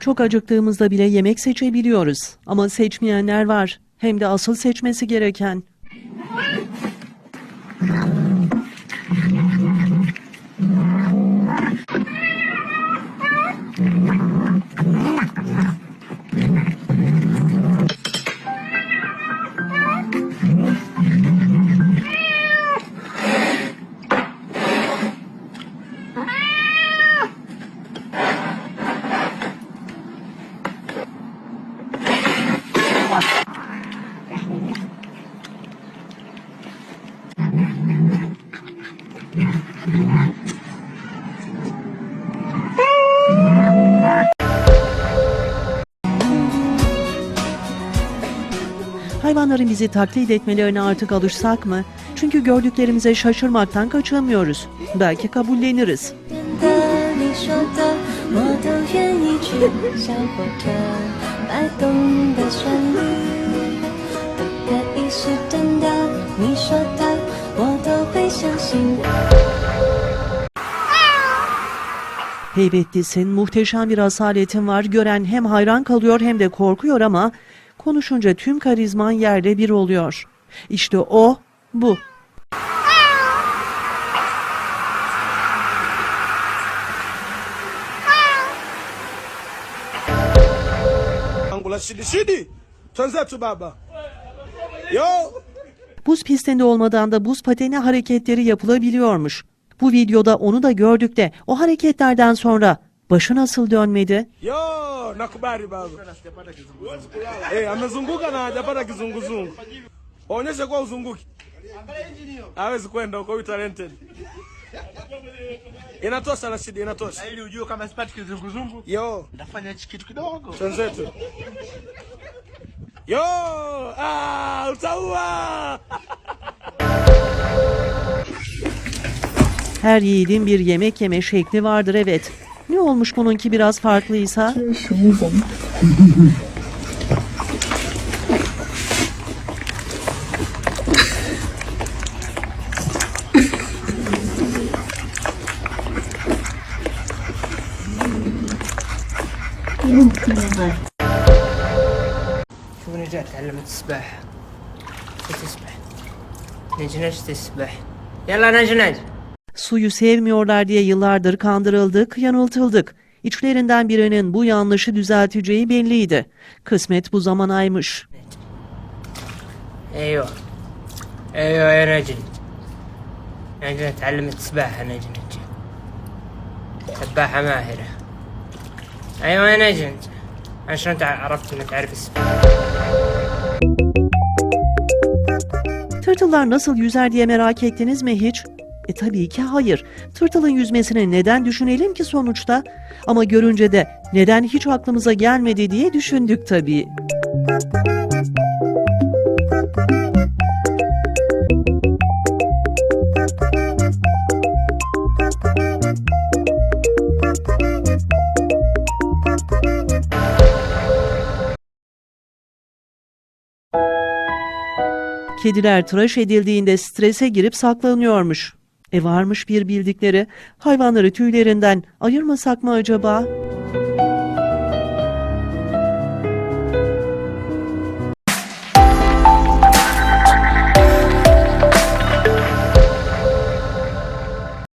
Çok acıktığımızda bile yemek seçebiliyoruz. Ama seçmeyenler var. Hem de asıl seçmesi gereken. Hayvanların bizi taklit etmelerine artık alışsak mı? Çünkü gördüklerimize şaşırmaktan kaçamıyoruz. Belki kabulleniriz. Heybetlisin, muhteşem bir asaletin var. Gören hem hayran kalıyor hem de korkuyor ama konuşunca tüm karizman yerde bir oluyor. İşte o, bu. Buz pistinde olmadan da buz pateni hareketleri yapılabiliyormuş. Bu videoda onu da gördük de o hareketlerden sonra başı nasıl dönmedi? yo, nakubali baba. Eh, amezunguka na hajapata kizunguzungu. Onyeshe kwa uzunguki. Hawezi kwenda huko, huyu talented. Inatosha Rashidi, inatosha. ili ujue kama sipati kizunguzungu Yo, nitafanya hichi kitu kidogo twenzetu. Yo, ah, utaua. Her yiğidin bir yemek yeme şekli vardır evet Ne olmuş bununki biraz farklıysa? شوف نجاة تعلمت السباحة تسبح نجنج تسبح يلا نجنج Suyu sevmiyorlar diye yıllardır kandırıldık, yanıltıldık. İçlerinden birinin bu yanlışı düzelteceği belliydi. Kısmet bu zamanaymış. ايوه ايوه يا نجن نجنة تعلمت سباحة نجنة سباحة ماهرة ايوه يا نجن عشان تع- عرفت انك تعرف السباحة Tırtıllar nasıl yüzer diye merak ettiniz mi hiç? E tabii ki hayır. Tırtılın yüzmesini neden düşünelim ki sonuçta? Ama görünce de neden hiç aklımıza gelmedi diye düşündük tabii. Kediler tıraş edildiğinde strese girip saklanıyormuş. E varmış bir bildikleri. Hayvanları tüylerinden ayırmasak mı acaba?